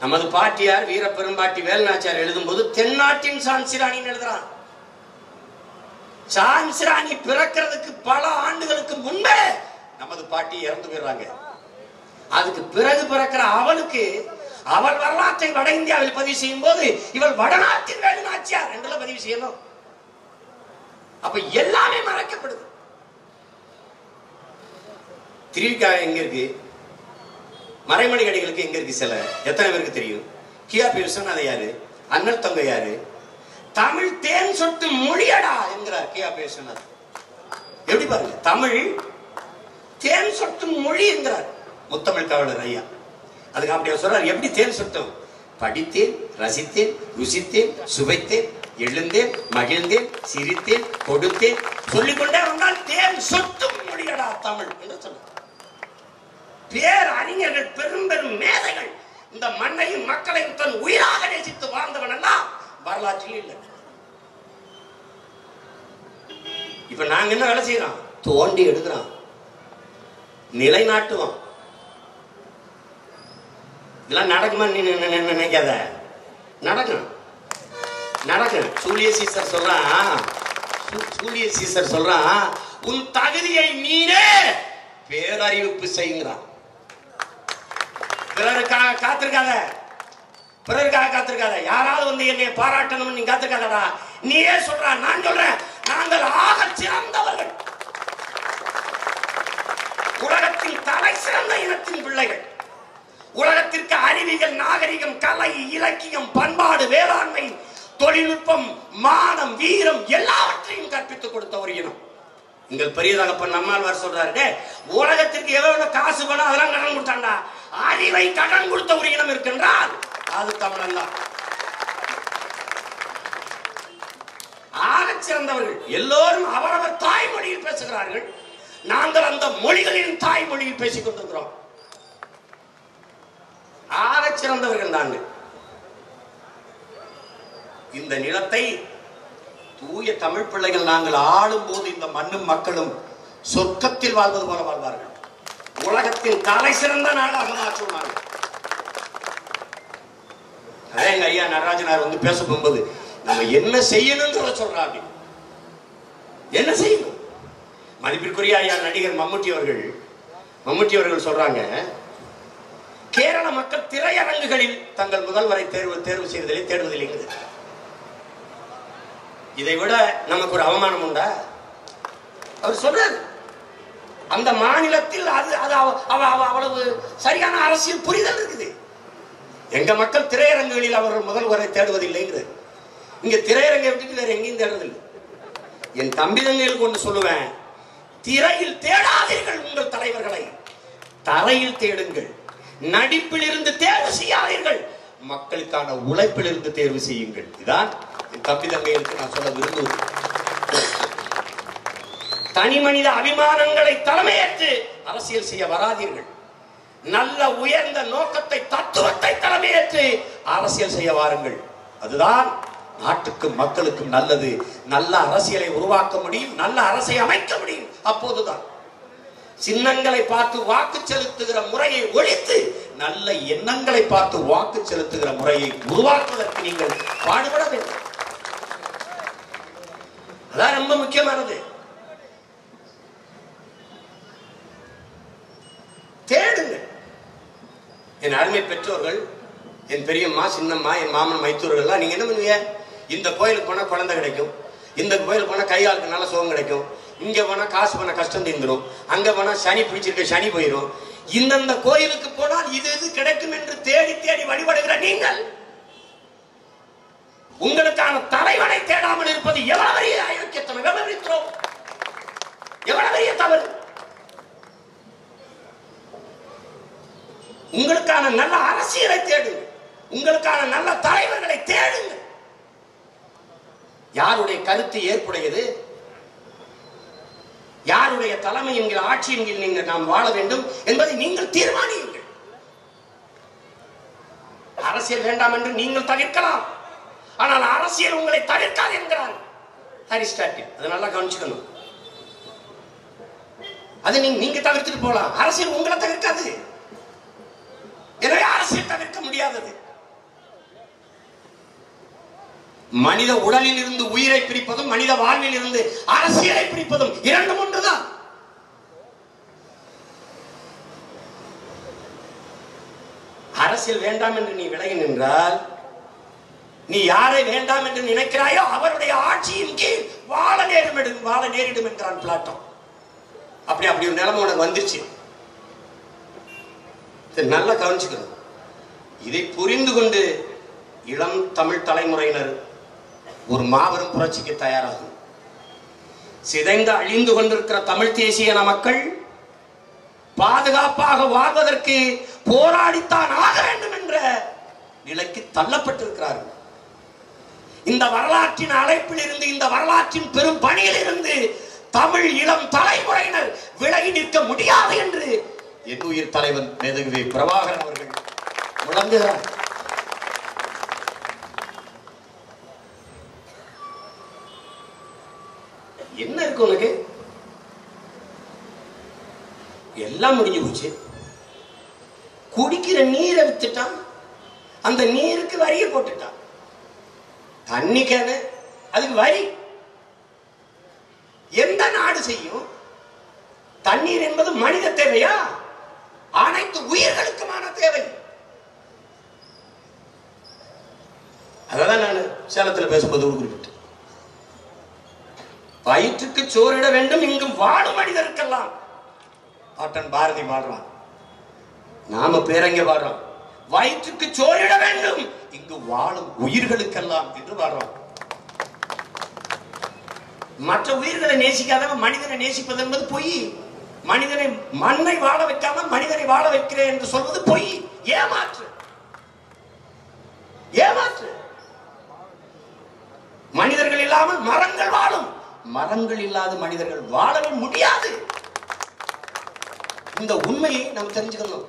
நமது பாட்டியார் வீரப்பெரும்பாட்டி வேலுநாச்சியார் எழுதும்போது தென்னாட்டின் சான்சிராணின்னு எழுதுறான். சான்சிராணி பிறக்கிறதுக்கு பல ஆண்டுகளுக்கு முன்பே நமது பாட்டி இறந்து போயிடுறாங்க. அதுக்கு பிறகு பிறக்கிற அவளுக்கு அவள் வரலாற்றை வட இந்தியாவில் பதிவு செய்யும் போது இவள் வடநாட்டின் வேலுநாச்சியார் என்றெல்லாம் பதிவு செய்யணும். அப்ப எல்லாமே மறைக்கப்படுது. திருவிக்கா எங்க இருக்கு? மறைமணி கடைகளுக்கு எங்க இருக்கு சில? எத்தனை பேருக்கு தெரியும்? கியாபி விஸ்வநாத யாரு? அண்ணல் தங்க யாரு? தமிழ் தேன் சொட்டு மொழியடா என்கிறார் கியா விஸ்வநாத் எப்படி பாருங்க? தமிழ் தேன் சொட்டும் மொழி என்கிறார். முத்தமிழ் காவலர் ஐயா. அதுக்கு அப்படி சொல்றாரு சொல்றார் எப்படி தேன் சொட்டும்? படித்தேன் ரசித்தேன் ருசித்தேன் சுவைத்தேன் எழுந்தேன் மகிழ்ந்தேன் சிரித்தேன் கொடுத்தேன். சொல்லிக்கொண்டே வந்தால் தேன் சொட்டும் மொழியடா தமிழ் என்று சொன்னார் பேர் அறிஞர்கள் பெரும் பெரும் மேதைகள் இந்த மண்ணையும் மக்களையும் தன் உயிராக நேசித்து வாழ்ந்தவன் எல்லாம் வரலாற்றில் இல்லை. இப்ப நாங்க என்ன வேலை செய்யறோம்? தோண்டி எடுக்கிறோம். நிலைநாட்டுவோம். இதெல்லாம் நடக்குமா நீ நினைக்காத. நடக்கும். நடக்கும். சூரிய சீசர் சொல்றான் சூரிய சீசர் சொல்றான் உன் தகுதியை நீனே பேரறிவிப்பு செய்கிறான். பிறருக்காக காத்திருக்காத. பிறருக்காக காத்திருக்காத. யாராவது வந்து என்னை பாராட்டணும்னு நீ காத்திருக்காதடா. நீயே சொல்ற நான் சொல்றேன். நாங்கள் ஆக சிறந்தவர்கள். உலகத்தின் தலை சிறந்த இனத்தின் பிள்ளைகள். உலகத்திற்கு அறிவியல் நாகரிகம் கலை இலக்கியம் பண்பாடு வேளாண்மை தொழில்நுட்பம் மானம் வீரம் எல்லாவற்றையும் கற்பித்துக் கொடுத்த ஒரு இனம். எங்கள் பெரிய நம்மால் வர சொல்றாரு உலகத்திற்கு எவ்வளவு காசு வேணும் அதெல்லாம் கடன் கொடுத்தாண்டா அறிவை கடன் கொடுத்த ஒரு இனம் இருக்கின்றால் அது தமிழன் தான் ஆகச் சிறந்தவர்கள் எல்லோரும் அவரவர் தாய்மொழியில் பேசுகிறார்கள். நாங்கள் அந்த மொழிகளின் தாய்மொழியில் பேசிக் கொண்டிருக்கிறோம். ஆகச் சிறந்தவர்கள் நாங்கள். இந்த நிலத்தை தூய தமிழ் பிள்ளைகள் நாங்கள் ஆளும் போது இந்த மண்ணும் மக்களும் சொர்க்கத்தில் வாழ்வது போல வாழ்வார்கள். உலகத்தின் தலை சிறந்த நாடாக மாற்றுவார்கள் அதே எங்க ஐயா நடராஜனார் வந்து பேச போகும்போது நம்ம என்ன செய்யணும்னு சொல்ல சொல்றாங்க என்ன செய்யணும்? மதிப்பிற்குரிய ஐயா நடிகர் மம்முட்டி அவர்கள் மம்முட்டி அவர்கள் சொல்றாங்க கேரள மக்கள் திரையரங்குகளில் தங்கள் முதல்வரை தேர்வு தேர்வு செய்வதில்லை தேடுவதில்லைங்கிறது இதை விட நமக்கு ஒரு அவமானம் உண்டா? அவர் சொல்றாரு. அந்த மாநிலத்தில் அது அது அவ- அவ- அவ- அவ்வளவு சரியான அரசியல் புரிதல் இருக்குது. எங்க மக்கள் திரையரங்குகளில் அவர்கள் முதல்வரை தேடுவதில்லைங்கிறது இங்க திரையரங்கை விட்டுட்டு வேற எங்கேயும் தேடுறதில்லை. என் தம்பி தங்கைகளுக்கு ஒன்று சொல்லுவேன். திரையில் தேடாதீர்கள் உங்கள் தலைவர்களை. தரையில் தேடுங்கள். நடிப்பில் இருந்து தேர்வு செய்யாதீர்கள். மக்களுக்கான உழைப்பில் இருந்து தேர்வு செய்யுங்கள். இதான் என் தம்பி தங்கைகளுக்கு நான் சொல்ல விரும்புகிறேன் தனி மனித அபிமானங்களை தலைமையேற்று அரசியல் செய்ய வராதீர்கள். நல்ல உயர்ந்த நோக்கத்தை தத்துவத்தை தலைமையேற்று அரசியல் செய்ய வாருங்கள். அதுதான் நாட்டுக்கும் மக்களுக்கும் நல்லது. நல்ல அரசியலை உருவாக்க முடியும் நல்ல அரசை அமைக்க முடியும். அப்போதுதான் சின்னங்களை பார்த்து வாக்கு செலுத்துகிற முறையை ஒழித்து நல்ல எண்ணங்களை பார்த்து வாக்கு செலுத்துகிற முறையை உருவாக்குவதற்கு நீங்கள் பாடுபட வேண்டும். அதான் ரொம்ப முக்கியமானது தேடுங்கள் என் அருமை பெற்றோர்கள் என் பெரியம்மா சின்னம்மா என் மாமன் மைத்தூர்கள்லாம் நீங்க என்ன பண்ணுவீங்க? இந்த கோயிலுக்கு போனா குழந்தை கிடைக்கும். இந்த கோயிலுக்கு போனா கைகாலுக்கு நல்ல சுகம் கிடைக்கும். இங்க போனா காசு பண்ண கஷ்டம் தீர்ந்துரும். அங்க போனா சனி பிடிச்சிருக்க சனி போயிடும் இந்தந்த கோயிலுக்கு போனால் இது இது கிடைக்கும் என்று தேடி தேடி வழிபடுகிற நீங்கள்? உங்களுக்கான தலைவனை தேடாமல் இருப்பது எவ்வளவு பெரிய அயோக்கியத்தனம் எவ்வளவு பெரிய எவ்வளவு பெரிய தவறு? உங்களுக்கான நல்ல அரசியலை தேடுங்க உங்களுக்கான நல்ல தலைவர்களை தேடுங்க யாருடைய கருத்து ஏற்புடையது? யாருடைய தலைமை என்கிற ஆட்சி என்கிற நீங்கள் நாம் வாழ வேண்டும் என்பதை நீங்கள் தீர்மானியுங்கள். அரசியல் வேண்டாம் என்று நீங்கள் தவிர்க்கலாம். ஆனால் அரசியல் உங்களை தவிர்க்காது என்கிறார் அரிஸ்டாட்டில். அதை நல்லா கவனிச்சுக்கணும். அது நீங்க நீங்க தவிர்த்துட்டு போகலாம். அரசியல் உங்களை தவிர்க்காது. ஆசை தவிர்க்க முடியாதது. மனித உடலில் இருந்து உயிரை பிரிப்பதும் மனித வாழ்வில் இருந்து அரசியலை பிரிப்பதும் இரண்டும் ஒன்றுதான். அரசியல் வேண்டாம் என்று நீ விலகி நின்றால் நீ யாரை வேண்டாம் என்று நினைக்கிறாயோ அவருடைய ஆட்சியின் கீழ் வாழ நேரிடும் வாழ நேரிடும் என்றான் பிளாட்டோ. அப்படி அப்படி ஒரு நிலைமை உனக்கு வந்துருச்சு. நல்லா கவனிச்சுக்கணும். இதை புரிந்து கொண்டு இளம் தமிழ் தலைமுறையினர் ஒரு மாபெரும் புரட்சிக்கு தயாராகும். சிதைந்து அழிந்து கொண்டிருக்கிற தமிழ் தேசிய மக்கள் பாதுகாப்பாக வாழ்வதற்கு போராடித்தான் ஆக வேண்டும் என்ற நிலைக்கு தள்ளப்பட்டிருக்கிறார்கள். இந்த வரலாற்றின் அழைப்பில் இருந்து இந்த வரலாற்றின் பெரும் பணியில் இருந்து தமிழ் இளம் தலைமுறையினர் விலகி நிற்க முடியாது என்று என் உயிர் தலைவன் மேதகுவி பிரபாகரன் அவர்கள் முழங்குகிறார் என்ன இருக்கு உனக்கு? எல்லாம் முடிஞ்சு போச்சு. குடிக்கிற நீரை வித்துட்டான். அந்த நீருக்கு வரியை போட்டுட்டான். தண்ணிக்கான அதுக்கு வரி. எந்த நாடு செய்யும்? தண்ணீர் என்பது மனித தேவையா? அனைத்து உயிர்களுக்குமான தேவை. அதான் நான் சேலத்தில் பேசும்போது குறிப்பிட்டேன். வயிற்றுக்கு சோறிட வேண்டும் இங்கும் வாழும் மனிதருக்கெல்லாம். பாட்டன் பாரதி பாடுறான் நாம பேரங்க பாடுறோம் வயிற்றுக்கு சோறிட வேண்டும் இங்கு வாழும் உயிர்களுக்கெல்லாம் என்று பாடுறோம் மற்ற உயிர்களை நேசிக்காதவன் மனிதனை நேசிப்பது என்பது பொய். மனிதனை மண்ணை வாழ வைக்காம மனிதனை வாழ வைக்கிறேன் என்று சொல்வது பொய். ஏமாற்று மனிதர்கள் இல்லாமல் மரங்கள் வாழும். மரங்கள் இல்லாத மனிதர்கள் வாழவே முடியாது. இந்த உண்மையை நாம் தெரிஞ்சுக்கணும்.